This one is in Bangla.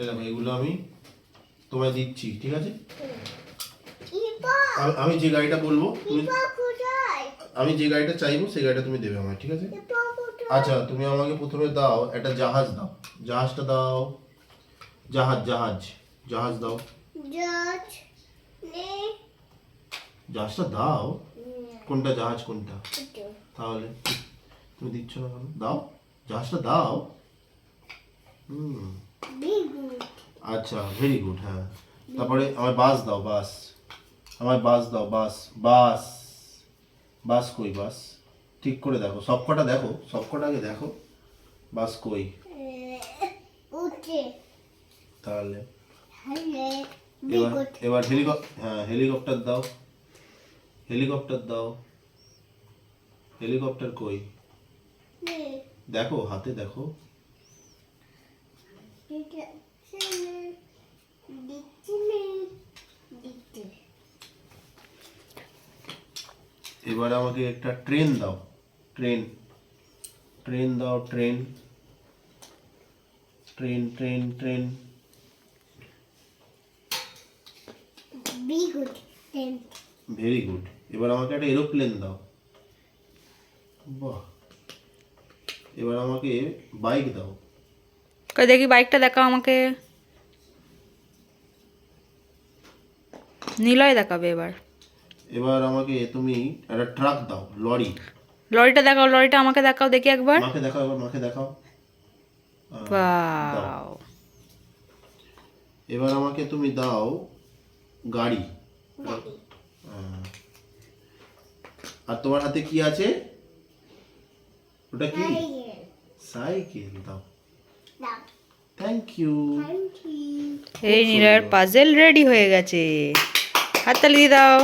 এই দেখো এগুলো আমি তোমায় দিচ্ছি ঠিক আছে? আমি- যে গাড়িটা বলব তুমি আমি যে গাড়িটা চাইব সেই গাড়িটা তুমি দেবে আমায় ঠিক আছে? আচ্ছা তুমি আমাকে প্রথমে দাও একটা জাহাজ দাও। জাহাজটা দাও। জাহাজ জাহাজ জাহাজ দাও। জাহাজটা দাও? কোনটা জাহাজ কোনটা? তাহলে তুমি দিচ্ছ না দাও। জাহাজটা দাও। হুম। আচ্ছা ভেরি গুড হ্যাঁ। তারপরে আমার বাস দাও বাস। আমার বাস দাও বাস বাস। বাস কই বাস? ঠিক করে দেখো সবকটা দেখো সবকটা আগে দেখো। বাস কই? তাহলে। এবার এবার হেলিকপ্টার হ্যাঁ হেলিকপ্টার দাও। হেলিকপ্টার দাও। হেলিকপ্টার কই? দেখো হাতে দেখো এটা ছেলে দিচ্ছে নে দিচ্ছে এবার আমাকে একটা ট্রেন দাও ট্রেন ট্রেন দাও ট্রেন ট্রেন ট্রেন ট্রেন বিগু টেন ভেরি গুড এবার আমাকে একটা এরোপ্লেন দাও। বাহ! এবার আমাকে বাইক দাও। কই দেখি বাইকটা দেখাও আমাকে। নিলয় দেখাবে এবার। এবার আমাকে তুমি একটা ট্রাক দাও লরি। লরিটা দেখাও লরিটা আমাকে দেখাও দেখি একবার। মাকে দেখাও এবার মাকে দেখাও। দাও। বাও এবার আমাকে তুমি দাও গাড়ি। গাড়ি। আর তোমার হাতে কি আছে? ওটা কি? সাইকেল দাও। থ্যাংক ইউ থ্যাংক ইউ এই নিলয়ের পাজেল রেডি হয়ে গেছে। হাততালি দিয়ে দাও।